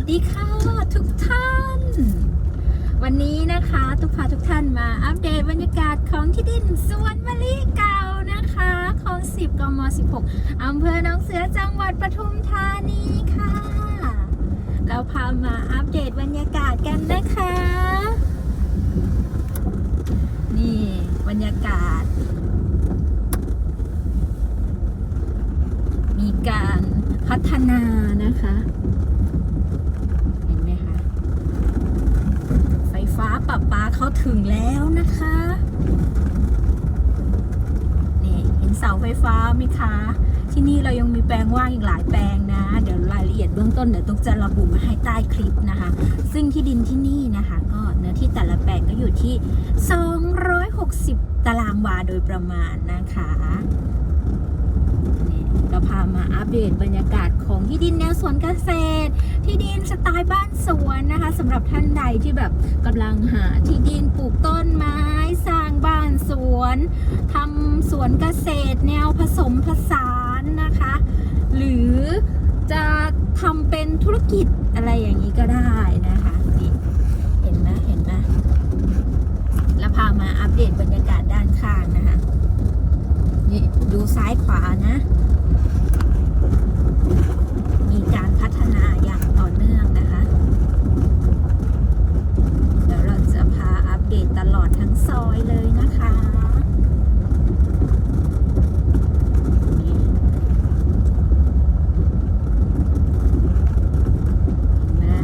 สดีค่ะทุกท่าน วันนี้นะคะทุกพาทุกท่านมาอัปเดตบรรยากาศของที่ดินสวนมะลิเก่านะคะของ 10กม16อำเภอหนองเสือจังหวัดปทุมธานีค่ะ เราพามาอัปเดตบรรยากาศกันนะคะ นี่บรรยากาศ มีการพัฒนานะคะ เห็นไหมคะ ไฟฟ้าปรับปาเขาถึงแล้วนะคะ นี่ เสาไฟฟ้าไหมคะ ที่นี่เรายังมีแปลงว่างอีกหลายแปลงนะ เดี๋ยวรายละเอียดเบื้องต้นเดี๋ยวตุ๊กจะระบุมาให้ใต้คลิปนะคะ ซึ่งที่ดินที่นี่นะคะ ก็เนื้อที่แต่ละแปลงก็อยู่ที่ 260 ตารางวาโดยประมาณนะคะนี่เราพามาอัปเดตบรรยากาศของที่ดินแนวสวนเกษตร ที่ดินสไตล์บ้านสวนนะคะสำหรับท่านใดที่แบบกำลังหาที่ดินปลูกต้นไม้สร้าง บ้านสวนทำสวนเกษตรแนวผสมผสานนะคะ หรือจะทำเป็นธุรกิจอะไรอย่างนี้ก็ได้นะคะนี่เห็นไหมเห็นไหมแล้วพามาอัปเดตบรรยากาศด้านข้างนะคะนี่ดูซ้ายขวานะ มีการพัฒนาอย่างต่อเนื่องนะคะ เดี๋ยวเราจะพาอัปเดตตลอดทั้งซอยเลยนะคะนี่เห็นไหม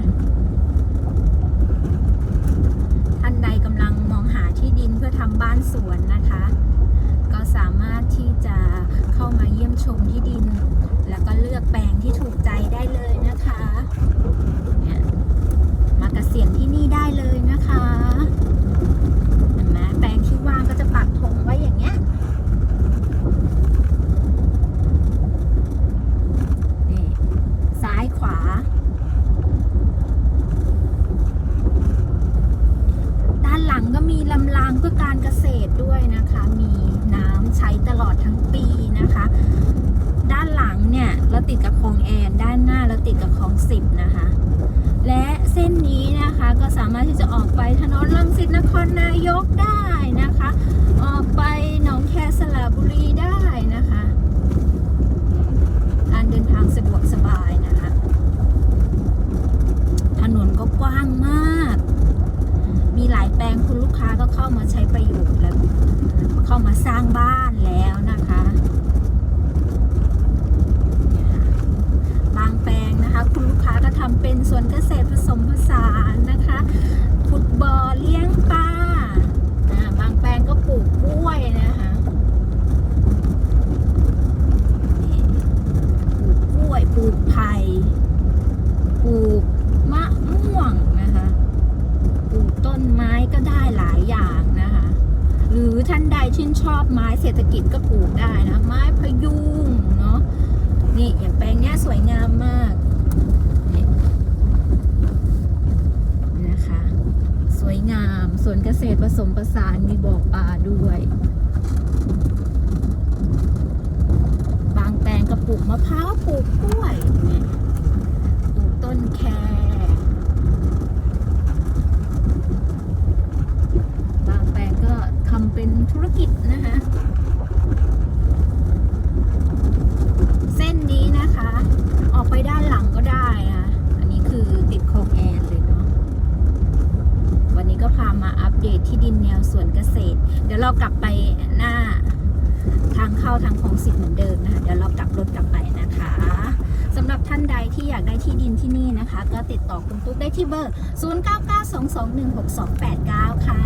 ท่านใดกำลังมองหาที่ดินเพื่อทำบ้านสวนนะคะ ก็สามารถที่จะเข้ามาเยี่ยมชมที่ดิน แล้วก็เลือกแปลงที่ถูกใจได้เลยนะคะเนี่ยมาเกษียณที่นี่ได้เลยนะคะเห็นไหมแปลงที่ว่างก็จะปักธงไว้อย่างเงี้ยนี่ซ้ายขวา ด้านหลังก็มีลำรางเพื่อการเกษตรด้วย นะคะ มีน้ำใช้ตลอดทั้งปีนะคะ ด้านหลังเนี่ยเราติดกับคลองแอนด้านหน้าเราติดกับคลองสิบนะคะ และเส้นนี้นะคะก็สามารถที่จะออกไปถนนลังสิตนครนายกได้นะคะ ออกไปหนองแคสระบุรีได้นะคะการเดินทางสะดวกสบายนะคะ ถนนก็กว้างมาก มีหลายแปลงคุณลูกค้าก็เข้ามาใช้ประโยชน์แล้ว เข้ามาสร้างบ้านแล้วนะคะเนี่ยค่ะบางแปลงนะคะ คุณ ลูกค้าก็ทำเป็นสวนเกษตรผสมผสานนะคะขุดบ่อเลี้ยงปลาบางแปลงก็ปลูกกล้วยนะคะปลูกกล้วยปลูกไผ่ปลูกมะม่วงนะคะปลูกต้นไม้ก็ได้หลายอย่างนะคะ หรือท่านใดชื่นชอบไม้เศรษฐกิจก็ปลูกได้นะไม้พยุงเนาะนี่อย่างแปลงเนี้ยสวยงามมากนี่นะคะ สวยงามสวน เกษตรผสมผสานมีบ่อปลาด้วย บางแปลงก็ปลูกมะพร้าวปลูกกล้วยปลูกต้นแคร บางแปลงก็ทำเป็นธุรกิจนะคะ เส้นนี้นะคะ ออกไปด้านหลังก็ได้นะอันนี้คือติดคลองแอนเลยเนาะ วันนี้ก็พามาอัปเดต ที่ดินแนวสวนเกษตร เดี๋ยวเรากลับไปหน้าทางเข้าทางของสิทธิ์เหมือนเดิมนะคะ เดี๋ยวเรากลับรถกลับไปนะคะสำหรับท่านใดที่อยากได้ที่ดินที่นี่นะคะ ก็ติดต่อคุณตุ๊กได้ที่เบอร์ 0992216289 ค่ะ